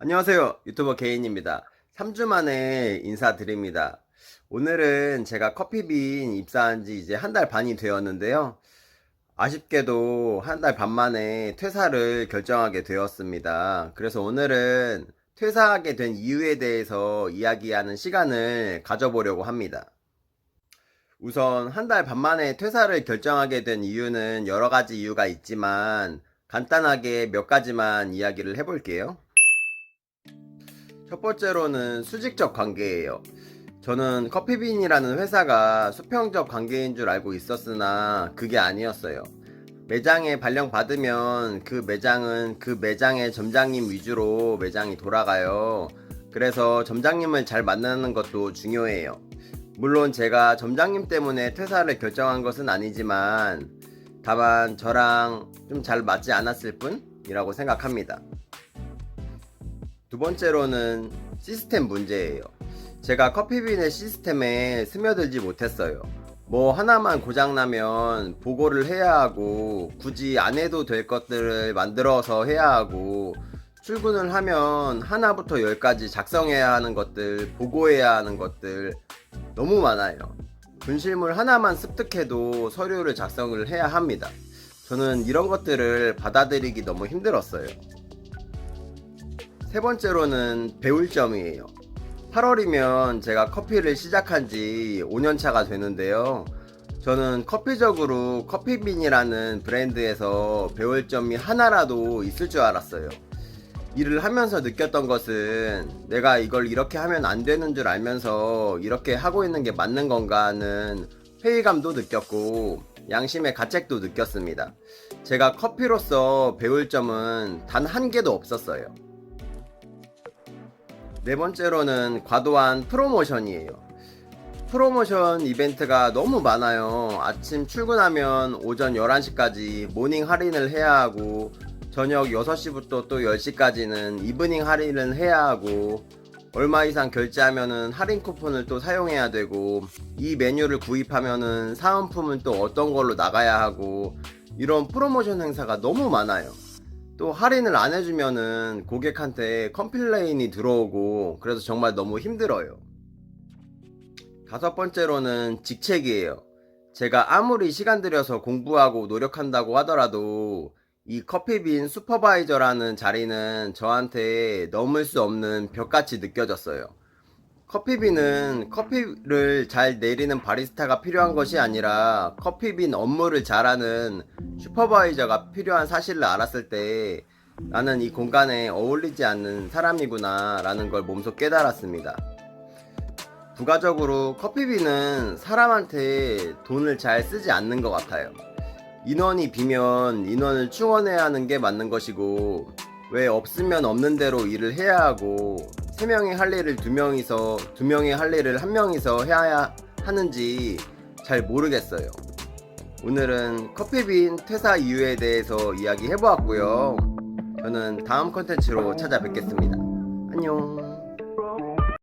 안녕하세요. 유튜버 개인입니다. 3주 만에 인사드립니다. 오늘은 제가 커피빈 입사한 지 이제 한 달 반이 되었는데요. 아쉽게도 한 달 반 만에 퇴사를 결정하게 되었습니다. 그래서 오늘은 퇴사하게 된 이유에 대해서 이야기하는 시간을 가져보려고 합니다. 우선 한 달 반 만에 퇴사를 결정하게 된 이유는 여러 가지 이유가 있지만 간단하게 몇 가지만 이야기를 해볼게요. 첫 번째로는 수직적 관계예요. 저는 커피빈이라는 회사가 수평적 관계인 줄 알고 있었으나 그게 아니었어요. 매장에 발령받으면 그 매장은 그 매장의 점장님 위주로 매장이 돌아가요. 그래서 점장님을 잘 만나는 것도 중요해요. 물론 제가 점장님 때문에 퇴사를 결정한 것은 아니지만 다만 저랑 좀 잘 맞지 않았을 뿐이라고 생각합니다. 두 번째로는 시스템 문제예요. 제가 커피빈의 시스템에 스며들지 못했어요. 뭐 하나만 고장나면 보고를 해야 하고 굳이 안 해도 될 것들을 만들어서 해야 하고 출근을 하면 하나부터 열까지 작성해야 하는 것들, 보고해야 하는 것들 너무 많아요. 분실물 하나만 습득해도 서류를 작성을 해야 합니다. 저는 이런 것들을 받아들이기 너무 힘들었어요. 세 번째로는 배울 점이에요. 8월이면 제가 커피를 시작한 지 5년차가 되는데요. 저는 커피적으로 커피빈이라는 브랜드에서 배울 점이 하나라도 있을 줄 알았어요. 일을 하면서 느꼈던 것은 내가 이걸 이렇게 하면 안 되는 줄 알면서 이렇게 하고 있는 게 맞는 건가 하는 회의감도 느꼈고 양심의 가책도 느꼈습니다. 제가 커피로서 배울 점은 단 한 개도 없었어요. 네 번째로는 과도한 프로모션이에요. 프로모션 이벤트가 너무 많아요. 아침 출근하면 오전 11시까지 모닝 할인을 해야 하고, 저녁 6시부터 또 10시까지는 이브닝 할인을 해야 하고, 얼마 이상 결제하면은 할인 쿠폰을 또 사용해야 되고, 이 메뉴를 구입하면은 사은품은 또 어떤 걸로 나가야 하고, 이런 프로모션 행사가 너무 많아요. 또 할인을 안 해주면은 고객한테 컴플레인이 들어오고 그래서 정말 너무 힘들어요. 다섯 번째로는 직책이에요. 제가 아무리 시간 들여서 공부하고 노력한다고 하더라도 이 커피빈 슈퍼바이저라는 자리는 저한테 넘을 수 없는 벽같이 느껴졌어요. 커피빈은 커피를 잘 내리는 바리스타가 필요한 것이 아니라 커피빈 업무를 잘하는 슈퍼바이저가 필요한 사실을 알았을 때 나는 이 공간에 어울리지 않는 사람이구나 라는 걸 몸소 깨달았습니다. 부가적으로 커피빈은 사람한테 돈을 잘 쓰지 않는 것 같아요. 인원이 비면 인원을 충원해야 하는 게 맞는 것이고 왜 없으면 없는 대로 일을 해야 하고 세 명이 할 일을 두 명이서 두 명이 할 일을 한 명이서 해야 하는지 잘 모르겠어요. 오늘은 커피빈 퇴사 이유에 대해서 이야기해 보았고요. 저는 다음 컨텐츠로 찾아뵙겠습니다. 안녕.